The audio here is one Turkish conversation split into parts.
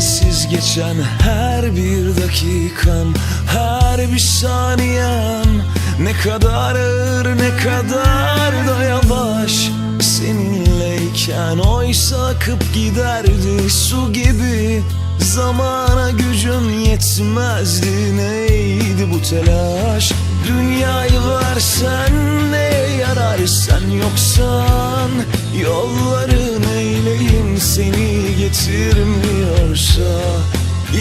Sensiz geçen her bir dakikam Her bir saniyem Ne kadar ağır ne kadar da yavaş. Seninleyken oysa akıp giderdi su gibi. Zamana gücüm yetmezdi. Neydi bu telaş? Dünyayı versen neye yarar sen yoksan Yolların eyleyim seni getirmiyorsa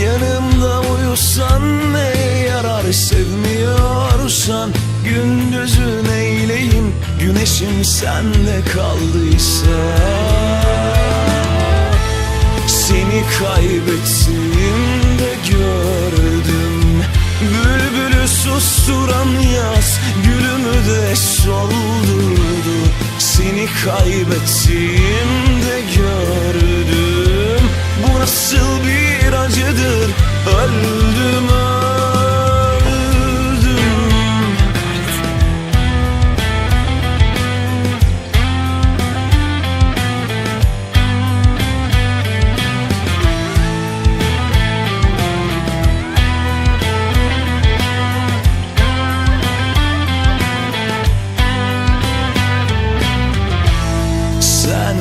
Yanımda uyusan neye yarar sevmiyorsan Gündüzün eyleyim güneşim sende kaldıysa. Seni kaybettiğimde gördüm Bülbülü susturan yaz Gülümü de soldurdu Seni kaybettiğimde gördüm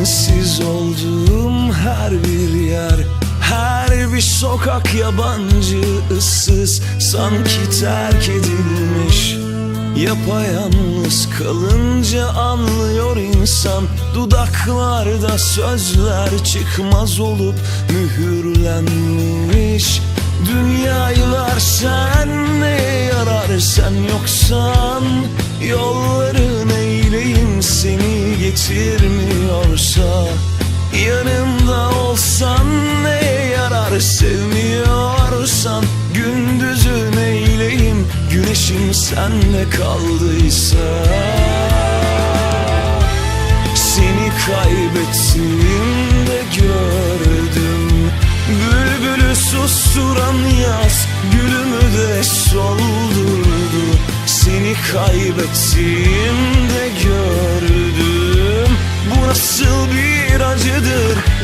Sensiz olduğum her bir yer Her bir sokak yabancı ıssız Sanki terk edilmiş. Yapayalnız kalınca anlıyor insan Dudaklarda sözler çıkmaz olup mühürlenmiş. Dünyayı versen ne yarar sen yoksan seni getirmiyorsa Yanımda olsan ne yarar? Sevmiyorsan Gündüzün eyleyim güneşim sende kaldıysa Seni kaybettiğimde gördüm. Bülbülü susturan yaz Gülümü de soldurdu. Seni kaybettiğimde nasıl bir acıdır